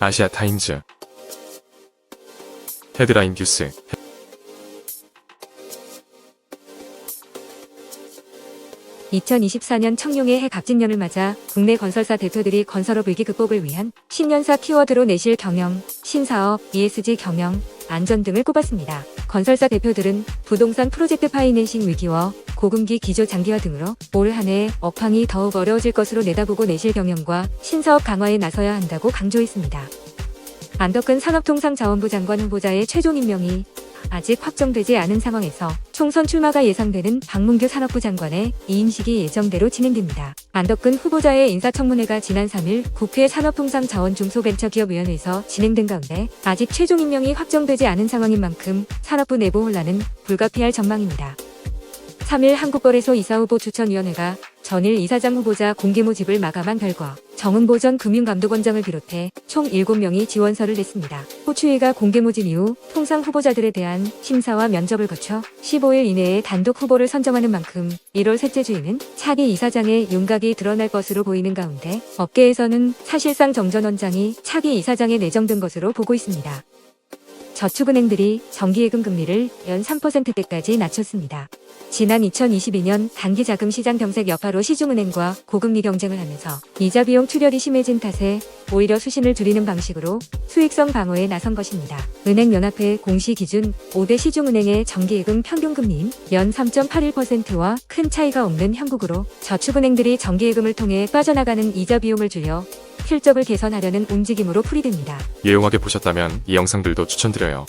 아시아 타임즈 헤드라인 뉴스 2024년 청룡의 해 갑진년을 맞아 국내 건설사 대표들이 건설업 위기 극복을 위한 신년사 키워드로 내실 경영, 신사업, ESG 경영, 안전 등을 꼽았습니다. 건설사 대표들은 부동산 프로젝트 파이낸싱 위기와 고금기 기조 장기화 등으로 올 한해 업황이 더욱 어려워질 것으로 내다보고 내실 경영과 신사업 강화에 나서야 한다고 강조했습니다. 안덕근 산업통상자원부 장관 후보자의 최종 임명이 아직 확정되지 않은 상황에서 총선 출마가 예상되는 박문규 산업부 장관의 이임식이 예정대로 진행됩니다. 안덕근 후보자의 인사청문회가 지난 3일 국회 산업통상자원중소벤처기업위원회에서 진행된 가운데 아직 최종 임명이 확정되지 않은 상황인 만큼 산업부 내부 혼란은 불가피할 전망입니다. 3일 한국거래소 이사후보 추천위원회가 전일 이사장 후보자 공개 모집을 마감한 결과 정은보 전 금융감독원장을 비롯해 총 7명이 지원서를 냈습니다. 호추위가 공개 모집 이후 통상 후보자들에 대한 심사와 면접을 거쳐 15일 이내에 단독 후보를 선정하는 만큼 1월 셋째 주에는 차기 이사장의 윤곽이 드러날 것으로 보이는 가운데 업계에서는 사실상 정전 원장이 차기 이사장에 내정된 것으로 보고 있습니다. 저축은행들이 정기예금 금리를 연 3%대까지 낮췄습니다. 지난 2022년 단기 자금 시장 경색 여파로 시중은행과 고금리 경쟁을 하면서 이자 비용 출혈이 심해진 탓에 오히려 수신을 줄이는 방식으로 수익성 방어에 나선 것입니다. 은행연합회 공시 기준 5대 시중은행의 정기예금 평균 금리인 연 3.81%와 큰 차이가 없는 형국으로 저축은행들이 정기예금을 통해 빠져나가는 이자 비용을 줄여 필적을 개선하려는 움직임으로 풀이됩니다. 유용하게 보셨다면 이 영상들도 추천드려요.